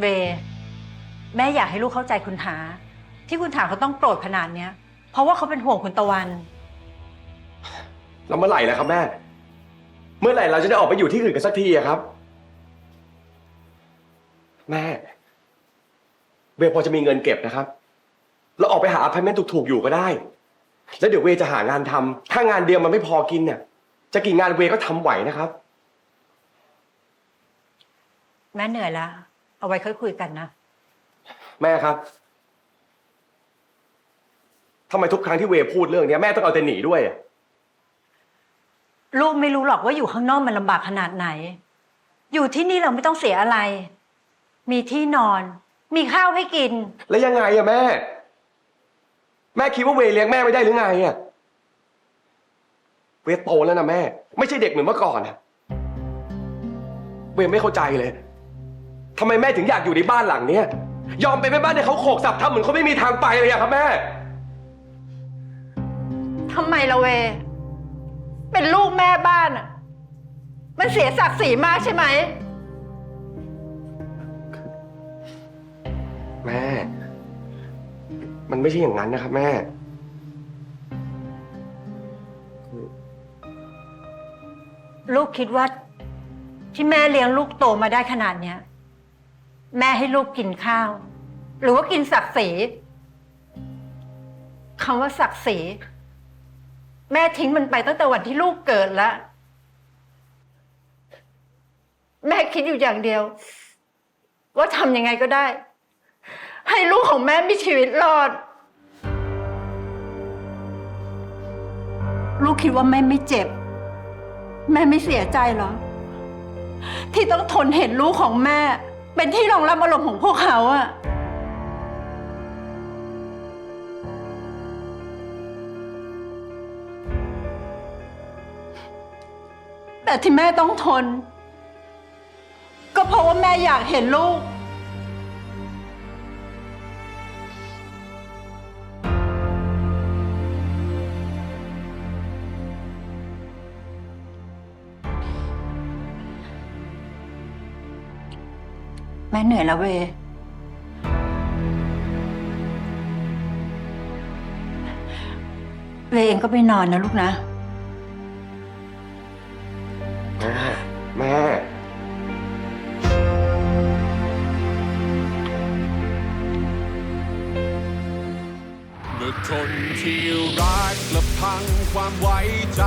เวแม่อยากให้ลูกเข้าใจคุณถาที่คุณถาเขาต้องโกรธขนาดเนี้ย เพราะว่าเขาเป็นห่วงคุณตะวัน แล้วเมื่อไหร่ล่ะครับแม่ เมื่อไหร่เราจะได้ออกไปอยู่ที่อื่นกันสักทีอะครับ แม่ เวย์พอจะมีเงินเก็บนะครับ เราออกไปหาอพาร์ตเมนต์ถูกๆอยู่ก็ได้ แล้วเดี๋ยวเวย์จะหางานทำถ้างานเดียวมันไม่พอกินเนี่ย จะกี่งานเวย์ก็ทำไหวนะครับ แม่เหนื่อยแล้ว เอาไว้ค่อยคุยกันนะ แม่ครับทำไมทุกครั้งที่เวย์พูดเรื่องเนี้ยแม่ต้องเอาแต่หนีด้วยอะลูกไม่รู้หรอกว่าอยู่ข้างนอกมันลำบากขนาดไหน อยู่ที่นี่เราไม่ต้องเสียอะไร มีที่นอน มีข้าวให้กิน แล้วยังไงอะแม่ แม่คิดว่าเวย์เลี้ยงแม่ไม่ได้หรือไงอะเวย์โตแล้วนะแม่ ไม่ใช่เด็กเหมือนเมื่อก่อนอะเวย์ไม่เข้าใจเลย ทำไมแม่ถึงอยากอยู่ในบ้านหลังเนี้ยยอมเป็นแม่บ้านให้เขาโขกสับทำเหมือนเขาไม่มีทางไปเลยอะครับแม่ ทำไมละเว เป็นลูกแม่บ้านอะมันเสียศักดิ์ศรีมากใช่ไหม แม่ มันไม่ใช่อย่างนั้นนะครับแม่ ลูกคิดว่า ที่แม่เลี้ยงลูกโตมาได้ขนาดเนี้ย แม่ให้ลูกกินข้าว หรือว่ากินศักดิ์ศรีคำว่าศักดิ์ศรีแม่ทิ้งมันไปตั้งแต่วันที่ลูกเกิดแล้ว แม่คิดอยู่อย่างเดียว ว่าทำยังไงก็ได้ ให้ลูกของแม่มีชีวิตรอด ลูกคิดว่าแม่ไม่เจ็บ แม่ไม่เสียใจเหรอ ที่ต้องทนเห็นลูกของแม่ เป็นที่รองรับอารมณ์ของพวกเขาอะแต่ที่แม่ต้องทน ก็เพราะว่าแม่อยากเห็นลูก แม่เหนื่อยแล้วเว เวเองก็ไปนอนนะลูกนะ มื่อคนที่รักกลับพังความไว้ใจ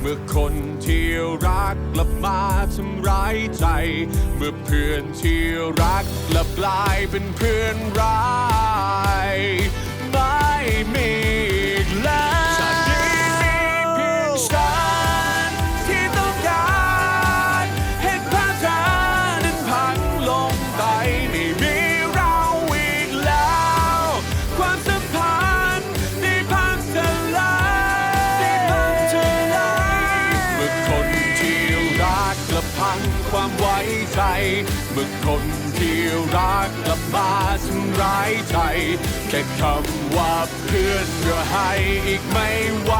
เมื่อคนที่รักกลับมาทำร้ายใจ เมื่อเพื่อนที่รักกลับกลายเป็นเพื่อนร้าย เมื่อคนที่รักกลับมาทำร้ายใจ แค่คำว่าเพื่อนก็ให้อีกไม่ไหว